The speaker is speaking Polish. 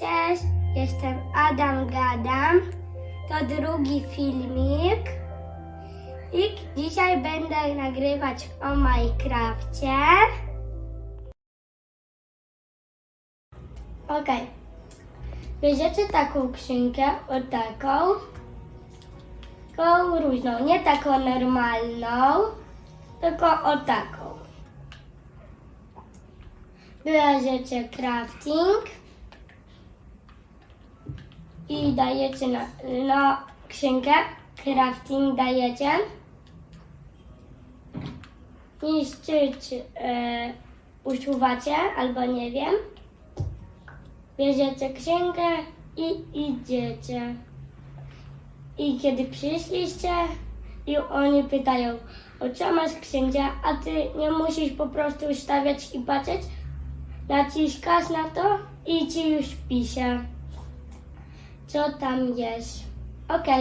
Cześć, jestem Adam Gadam. To drugi filmik. I dzisiaj będę nagrywać o Minecrafcie. Ok. Bierzecie taką skrzynkę, o taką. Taką różną, nie taką normalną, tylko o taką. Bierzecie crafting i dajecie na, na skrzynkę. Crafting dajecie. Niszczyć e, usuwacie albo nie wiem. Bierzecie księgę i idziecie. I kiedy przyszliście i oni pytają, o co masz księcia, a ty nie musisz po prostu ustawiać i patrzeć, naciskasz na to i ci już pisze, co tam jest. Okej.